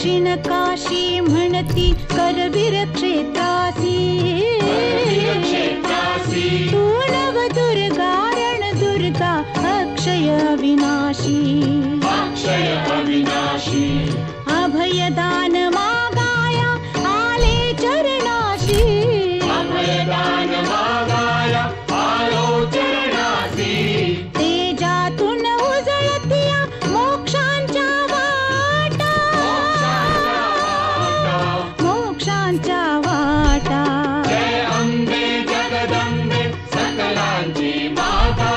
दक्षिण काशी म्हणती करवीर क्षेत्रासी दुर्गा रण दुर्गा अक्षय विनाशी अक्षय अविनाशी। अभयदान मा Di Maga.